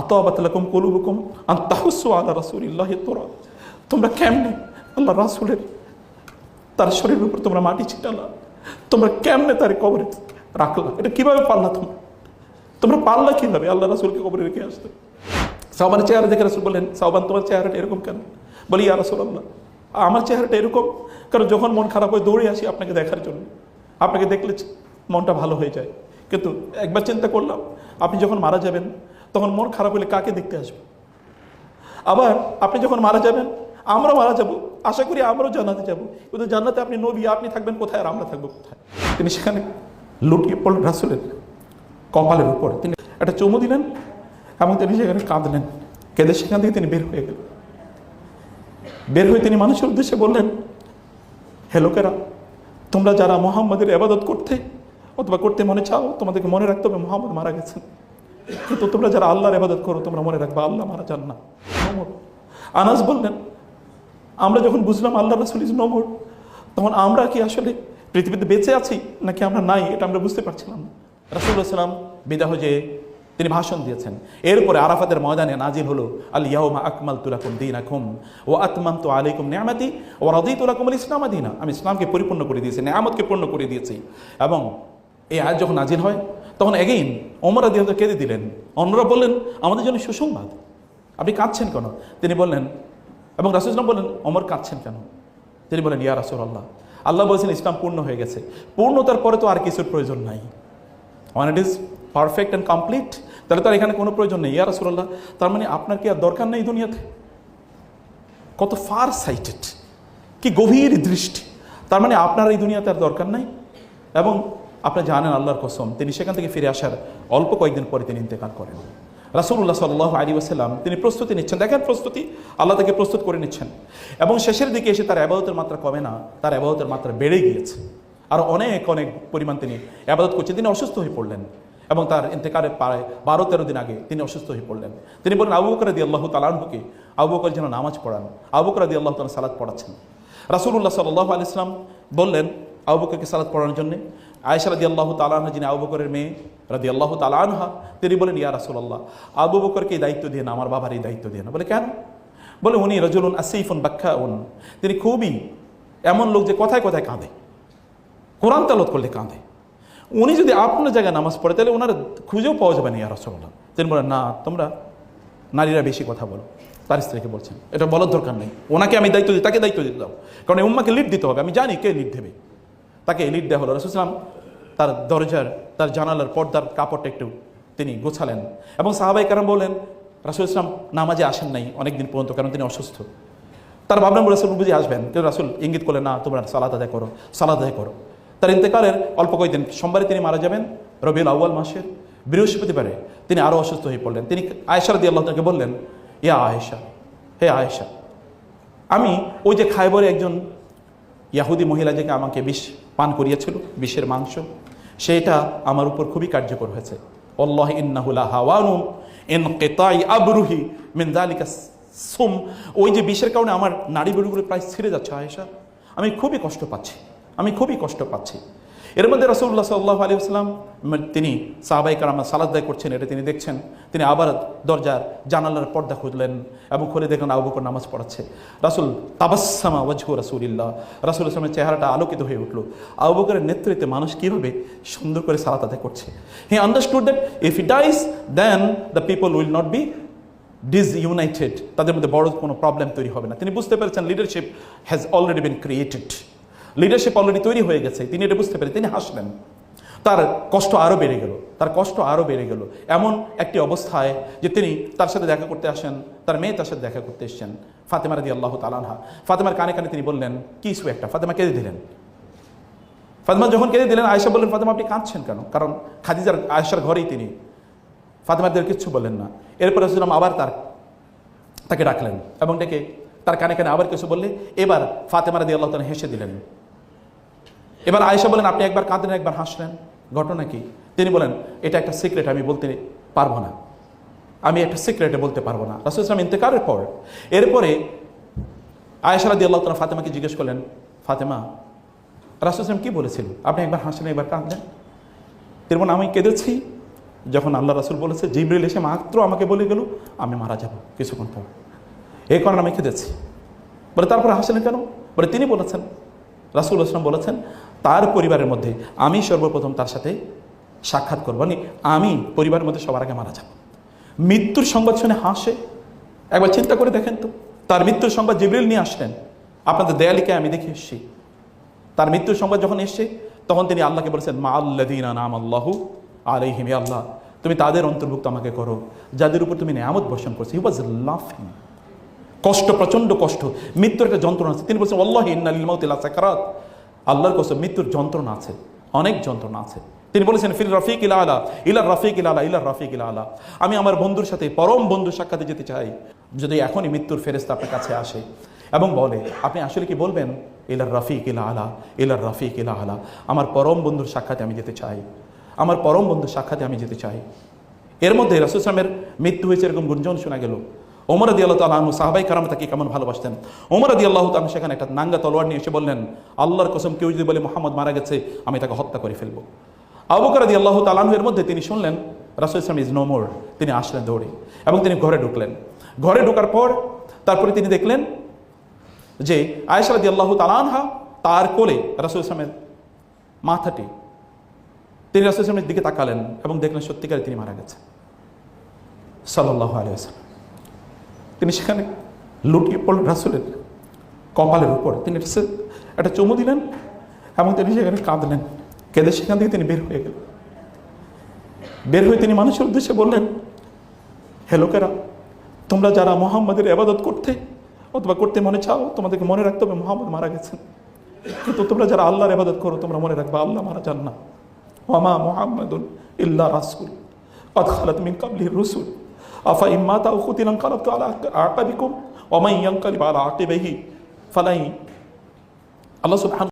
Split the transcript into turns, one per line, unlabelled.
আতাবাতলাকুম কলুবুকুম আন তাহুসু আলা রাসূলিল্লাহি তোরা। তোমরা কেমনে আল্লাহ রাসূলের তার শরীরের উপর তোমরা মাটি ছিটালা? তোমরা কেমনে তার কবরে রাখলা? এটা কীভাবে পারলা তোমরা? তোমরা পারলা কীভাবে? আল্লাহ রাসূলকে কবরে রেখে আসতে। সাহবানের চেহারা দেখে রাসূল বললেন সাহবান তোমার চেহারাটা এরকম কেন? বলি, ইয়া রাসূলুল্লাহ, আমার চেহারাটা এরকম। কারণ যখন মন খারাপ হয়, দৌড়ে আসি আপনাকে দেখার জন্য। আপনাকে দেখলে মনটা ভালো হয়ে যায়। কিন্তু একবার চিন্তা করলাম, আপনি যখন মারা যাবেন তখন মন খারাপ হলে কাকে দেখতে আসবে? আবার আপনি যখন মারা যাবেন আমরা মারা যাব। আশা করি আমরাও জান্নাতে যাব। কিন্তু জান্নাতে আপনি নবী, আপনি থাকবেন কোথায় আর আমরা থাকব কোথায়? তিনি সেখানে লুটিয়ে পড়লেন রাসুলের কপালের উপর। তিনি একটা চুমু দিলেন এবং তিনি সেখানে কাঁদলেন। কেঁদে সেখান থেকে তিনি বের হয়ে গেলেন। বের হয়ে তিনি মানুষের উদ্দেশ্যে বললেন, হে লোকেরা, তোমরা যারা মোহাম্মদের আবাদত করতে অথবা করতে মনে চাও, তোমাদেরকে মনে রাখতে হবে মোহাম্মদ মারা গেছেন। কিন্তু তোমরা যারা আল্লাহর আবাদত করো, তোমরা মনে রাখবে আল্লাহ মারা যান না নমর আনাস বললেন, আমরা যখন বুঝলাম আল্লাহ রাসুল ইজ নমর তখন আমরা কি আসলে পৃথিবীতে বেঁচে আছি, নাকি আমরা নাই, এটা আমরা বুঝতে পারছিলাম না। রাসুল্লাহ সাল্লাম বিদাহ যে তিনি ভাষণ দিয়েছেন, এরপরে আরাফাতের ময়দানে নাজিল হলো, আল ইয়াউমা আকমাল তুলাকুম দিন আকুম ও আতমাম তো আলাইকুম নিয়ামাতি ও রাদি তুলাকুম আল ইসলাম আদিনা আমি ইসলামকে পরিপূর্ণ করে দিয়েছি, নেয়ামতকে পূর্ণ করে দিয়েছি। এবং এই আয়াত যখন নাজিল হয়, তখন এগেইন অমরা দিয়ে কেঁদে দিলেন? অন্যরা বললেন, আমাদের জন্য সুসংবাদ। আপনি কাঁদছেন কেন? তিনি বললেন, এবং রাসুল ইসলাম বললেন অমর কাঁদছেন কেন? তিনি বলেন ইয়া রাসুল আল্লাহ আল্লাহ বলছেন ইসলাম পূর্ণ হয়ে গেছে। পূর্ণতার পরে তো আর কিছুর প্রয়োজন নাই। One it is perfect and complete তাহলে তো আর এখানে কোনো প্রয়োজন নেই। ইয়া রাসুল্লাহ তার মানে আপনার কি আর দরকার নেই দুনিয়াতে? কত ফার সাইটেড কি গভীর দৃষ্টি। তার মানে আপনার এই দুনিয়াতে আর দরকার নাই। এবং আপনি জানেন আল্লাহর কসম, তিনি সেখান থেকে ফিরে আসার অল্প কয়েকদিন পরে তিনি ইন্তেকাল করেন। রাসুল্লাহ সাল্লাহ আলী ওসাল্লাম তিনি প্রস্তুতি নিচ্ছেন। দেখেন প্রস্তুতি, আল্লাহ তাকে প্রস্তুত করে নিচ্ছেন। এবং শেষের দিকে এসে তার আবাদতের মাত্রা কমে না, তার আবাদতের মাত্রা বেড়ে গিয়েছে। আর অনেক অনেক পরিমাণ তিনি আবাদত করছেন। তিনি অসুস্থ হয়ে পড়লেন। এবং তার ইন্তেকারের প্রায় বারো তেরো দিন আগে তিনি অসুস্থ হয়ে পড়লেন। তিনি বললেন আবু বকর দি আল্লাহ তালানহুকে আবু বকর যেন নামাজ পড়ান। আবু দি আল্লাহ তালা সালাদ পড়াচ্ছেন। রাসুল্লাহ সাল্লাহ আলি ইসলাম বললেন, আবু সালাদ পড়ানোর জন্য আয়েশা রাদি আল্লাহ তালানহা যিনি আবু বকরের মেয়ে রাদি আল্লাহ তালানহা তিনি বলেন, ইয়া রাসুল্লাহ আবু বকরকে এই দায়িত্ব দিয়ে না, আমার বাবার এই দায়িত্ব দিয়ে না। বলে, কেন? বলে, উনি রজুলুন আসিফুন ব্যাখ্যা উন তিনি খুবই এমন লোক যে কথায় কথায় কাঁদে, কোরআন তালত করলে কাঁদে। উনি যদি আপনার জায়গায় নামাজ পড়ে, তাহলে ওনার খুঁজেও পাওয়া যাবে না, ইয়া রসগোল্লা তিনি বলেন, না, তোমরা নারীরা বেশি কথা বলো। তার স্ত্রীকে বলছেন, এটা বলার দরকার নেই। ওনাকে আমি দায়িত্ব দিই, তাকে দায়িত্ব দিতে দাও। কারণ উম্মাকে লিড দিতে হবে। আমি জানি কে লিড দেবে। তাকে লিড দেওয়া হলো রসুলাম তার দরজার, তার জানালার পর্দার কাপড়টা একটু তিনি গোছালেন এবং সাহাবাই কারণ বললেন, রাসুল ইসলাম নামাজে আসেন নাই অনেকদিন পর্যন্ত কারণ তিনি অসুস্থ। তার ভাবলাম রাসুল বুঝে আসবেন, কেউ রাসুল ইঙ্গিত করলেন না, তোমরা সালাদ আদায় করো সালাদ আদায় করো। তার ইন্তেকালের অল্প কয়েকদিন সোমবারে তিনি মারা যাবেন, রবিউল আউ্য়াল মাসের বৃহস্পতিবারে তিনি আরও অসুস্থ হয়ে পড়লেন। তিনি আয়েশা দিয়ে আল্লাহ তাকে বললেন, ইয়া আয়েশা, হে আয়েশা, আমি ওই যে খাইবরে একজন ইয়াহুদি মহিলা যেকে আমাকে বিষ পান করিয়েছিল, বিষের মাংস, সেটা আমার উপর খুবই কার্যকর হয়েছে। অল্লাহ ইন্নাহুলা হাওয়ানুম ইন কেতাই আবরুহি মিন্দালিকা সোম। ওই যে বিষের কারণে আমার নাড়ি বেড়ুগুলো প্রায় ছিঁড়ে যাচ্ছে, আয়েশা। আমি খুবই কষ্ট পাচ্ছি, আমি খুবই কষ্ট পাচ্ছি। এর মধ্যে রসুল্লাহ সাল্লাহ আলী আসলাম তিনি সাহাবাই কারামা সালাদায় করছেন, এটা তিনি দেখছেন। তিনি আবার দরজার জানালার পর্দা খুঁজলেন এবং খুলে দেখলেন আবু বকর নামাজ পড়াচ্ছে। রাসুল তাবাসামা ওয়াজহু রাসুলিল্লাহ। রাসুল ইসলামের চেহারাটা আলোকিত হয়ে উঠল। আবু বকরের নেতৃত্বে মানুষ কীভাবে সুন্দর করে সালাত আদায় করছে? He understood that if he dies, then the people will not be disunited. তাদের মধ্যে বড় কোনো প্রবলেম তৈরি হবে না। তিনি বুঝতে পেরেছেন leadership has already been created leadership already তৈরি হয়ে গেছে, তিনি এটা বুঝতে পেরে তিনি হাসলেন। তার কষ্ট আরও বেড়ে গেল, তার কষ্ট আরও বেড়ে গেল। এমন একটি অবস্থায় যে তিনি তার সাথে দেখা করতে আসেন, তার মেয়ে তার সাথে দেখা করতে এসছেন, ফাতেমা রাদি আল্লাহ তালানহা ফাতেমার কানে কানে তিনি বললেন, কি ইস্যু একটা, ফাতেমা কেঁদে দিলেন? ফাতেমা যখন কেঁদে দিলেন, আয়েশা বললেন, ফাতেমা, আপনি কাঁদছেন কেন? কারণ খাদিজার, আয়েশার ঘরেই তিনি। ফাতেমাদের কিচ্ছু বললেন না। এরপরে শুনলাম আবার তার, তাকে ডাকলেন এবং ডেকে তার কানে কানে আবার কিছু বললে, এবার ফাতেমা রাদি আল্লাহ তালা হেসে দিলেন। এবার আয়েশা বলেন, আপনি একবার কাঁদেন, একবার হাসলেন। ঘটনা কি? তিনি বলেন, এটা একটা সিক্রেট, আমি বলতে পারব না। আমি একটা সিক্রেটে বলতে পারব না। রাসুল ইসলাম ইন্তেকারের পর, এরপরে আয়েশা রাদি আল্লাহ তালা ফাতেমাকে জিজ্ঞেস করলেন, ফাতেমা, রাসুল ইসলাম কী বলেছিল আপনি একবার হাসলেন, একবার কাঁদলেন? তিনি বলেন, আমি কেঁদেছি। যখন আল্লাহ রাসুল বলেছে, জিবরিল এসে মাত্র আমাকে বলে গেল, আমি মারা যাব কিছুক্ষণ পর। এই কারণে আমি খেতেছি বলে, তারপরে হাসলেন কেন? বলে, তিনি বলেছেন রাসুল আসলাম বলেছেন, তার পরিবারের মধ্যে আমি সর্বপ্রথম তার সাথে সাক্ষাৎ করব। মানে আমি পরিবারের মধ্যে সবার আগে মারা যাব। মৃত্যুর সংবাদ শুনে হাসে। একবার চিন্তা করে দেখেন তো, তার মৃত্যুর সংবাদ জিবরিল নিয়ে আসলেন। আপনাদের দেয়ালিকে আমি দেখে এসেছি। তার মৃত্যুর সংবাদ যখন এসছে, তখন তিনি আল্লাহকে বলেছেন, মা আল্লাদিনা নাম আল্লাহু আলাইহিমি আল্লাহ, তুমি তাদের অন্তর্ভুক্ত আমাকে করো। যাদের উপর তুমি নেয়ামত বর্ষণ করছ, হি ওয়াজ লাফিং। কষ্ট, প্রচণ্ড কষ্ট। মৃত্যুর একটা যন্ত্রণা আছে। তিনি বলছেন, আল্লাহ ইন্নালিল সাকারাত। আল্লাহর কসম, মৃত্যুর যন্ত্রণা আছে। অনেক যন্ত্রণা আছে। তিনি বলেছেন, ফিল রফিক ইলা আলা, ইলা রফিক ইলা আলা, ইলা রফিক ইলা আলা। আমি আমার বন্ধুর সাথে, পরম বন্ধুর সাক্ষাতে যেতে চাই। যদি এখনই মৃত্যুর ফেরেস্তা আপনার কাছে আসে এবং বলে, আপনি আসলে কি বলবেন? ইলার রফিক ইলা আলা ইলার রফিক ইলা আলা। আমার পরম বন্ধুর সাক্ষাতে আমি যেতে চাই। আমার পরম বন্ধুর সাক্ষাতে আমি যেতে চাই। এর মধ্যে রাসুল ইসলামের মৃত্যু হয়েছে এরকম গুঞ্জন শোনা গেল। ওমর আদি আল্লাহ তালু সাহাবাই কারাম তাকে কেমন ভালোবাসতেন? ওমর আদি আল্লাহ তালু সেখানে একটা নাঙ্গা তলোয়ার নিয়ে এসে বললেন, আল্লাহর কসম কেউ যদি বলে মোহাম্মদ মারা গেছে, আমি তাকে হত্যা করে ফেলব। আবুকর আদি আল্লাহ তালাহের মধ্যে তিনি শুনলেন রাসুল ইসলাম ইজ নোমোর তিনি আসলেন দৌড়ে এবং তিনি ঘরে ঢুকলেন। ঘরে ঢোকার পর তারপরে তিনি দেখলেন যে আয়েশা আদি আল্লাহ তালানহা তার কোলে রাসুল ইসলামের মাথাটি, তিনি রাসুল ইসলামের দিকে তাকালেন এবং দেখলেন সত্যিকারে তিনি মারা গেছেন। সাল্লাহ আলিয়া তিনি সেখানে লুটিয়ে পড়লেন রাসুলের কপালের উপর। তিনি একটা চুমু দিলেন এবং তিনি সেখানে কাঁদলেন। কেঁদে সেখান থেকে তিনি বের হয়ে গেলেন। বের হয়ে তিনি মানুষের উদ্দেশ্যে বললেন হ্যালো কেরা তোমরা যারা মোহাম্মদের আবাদত করতে অথবা করতে মনে চাও, তোমাদেরকে মনে রাখতে হবে মোহাম্মদ মারা গেছেন। কিন্তু তোমরা যারা আল্লাহর আবাদত করো, তোমরা মনে রাখবে আল্লাহ মারা যান না। মামা মোহাম্মদুল ইল্লা রাসুল। অদ খালাত মিন কাবলির রসুল। أفإن مات أو قتل انقلبتم على أعقابكم ومن ينقلب على عقبيه فلن الله سبحانه